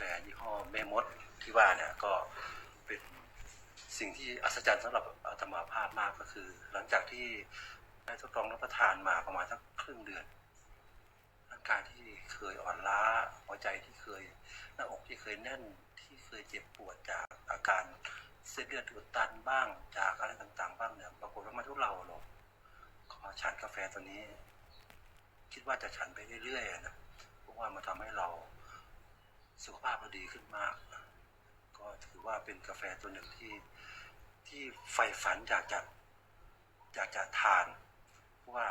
ฟยี่ห้อแม่มดที่ว่าเนี่ยก็เป็นสิ่งที่อัศจรรย์สำหรับอาตมาภาพมากก็คือ หลังจากที่ได้ทดลองรับประทานมาประมาณสักครึ่งเดือนร่างกายที่เคยอ่อนล้าหัวใจที่เคยหน้าอกที่เคยแน่นที่เคยเจ็บปวดจากอาการเส้นเลือดอุดตันบ้างจากอะไรต่างๆ บ้างเนี่ยปรากฏว่ามันทุเราลงขอฉันกาแฟตัวนี้ คิดว่าจะฉันไปเรื่อยๆนะ ดีขึ้นมาก ก็ถือว่าเป็นกาแฟตัวหนึ่งที่ที่ใฝ่ฝันอยากจะอยากจะทาน เพราะว่า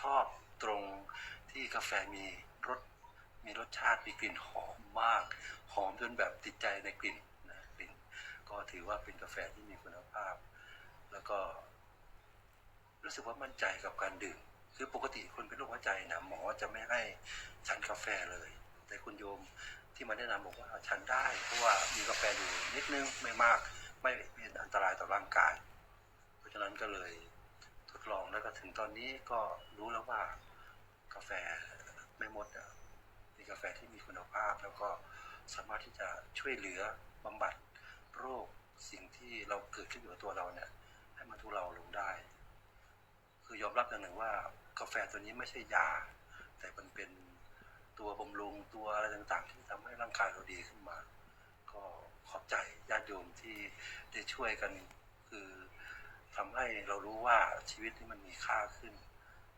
ชอบตรงที่กาแฟมีรสมีรสชาติมีกลิ่นหอมมาก หอมจนแบบติดใจในกลิ่นนะกลิ่น ก็ถือว่าเป็นกาแฟที่มีคุณภาพ แล้วก็รู้สึกว่ามั่นใจกับการดื่ม คือปกติคนเป็นโรคหัวใจนะหมอจะไม่ให้ฉันกาแฟเลย แต่คุณโยม ที่มาแนะนำบอกว่าฉันได้เพราะว่ามีกาแฟอยู่นิดนึงไม่มากไม่เป็นอันตรายต่อร่างกาย เพราะฉะนั้นก็เลยทดลองแล้วก็ถึงตอนนี้ก็รู้แล้วว่ากาแฟไม่มดอะเป็นกาแฟที่มีคุณภาพ แล้วก็สามารถที่จะช่วยเหลือบำบัดโรคสิ่งที่เราเกิดขึ้นอยู่กับตัวเราเนี่ยให้มันทุเลาลงได้ คือยอมรับอย่างหนึ่งว่ากาแฟตัวนี้ไม่ใช่ยา แต่มันเป็น ตัวบำรุงตัวอะไรต่างๆ ที่ทำให้ร่างกายเราดีขึ้นมา ก็ขอบใจญาติโยมที่ได้ช่วยกัน คือทำให้เรารู้ว่าชีวิตที่มันมีค่าขึ้น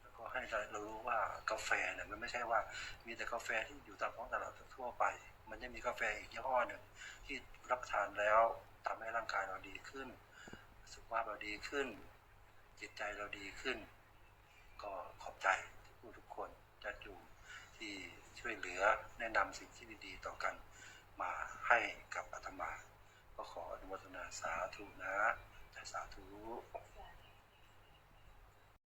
แล้วก็ให้เรารู้ว่ากาแฟเนี่ยมันไม่ใช่ว่ามีแต่กาแฟที่อยู่ตามท้องตลาดทั่วไป มันยังมีกาแฟอีกยี่ห้อหนึ่งที่รับประทานแล้วทำให้ร่างกายเราดีขึ้น สุขภาพเราดีขึ้น จิตใจเราดีขึ้น ก็ขอบใจทุกทุกคนจะอยู่ ช่วยเหลือแนะนำสิ่งที่ดีๆต่อกันมาให้กับอาตมา ก็ขออนุโมทนาสาธุนะสาธุสาธุ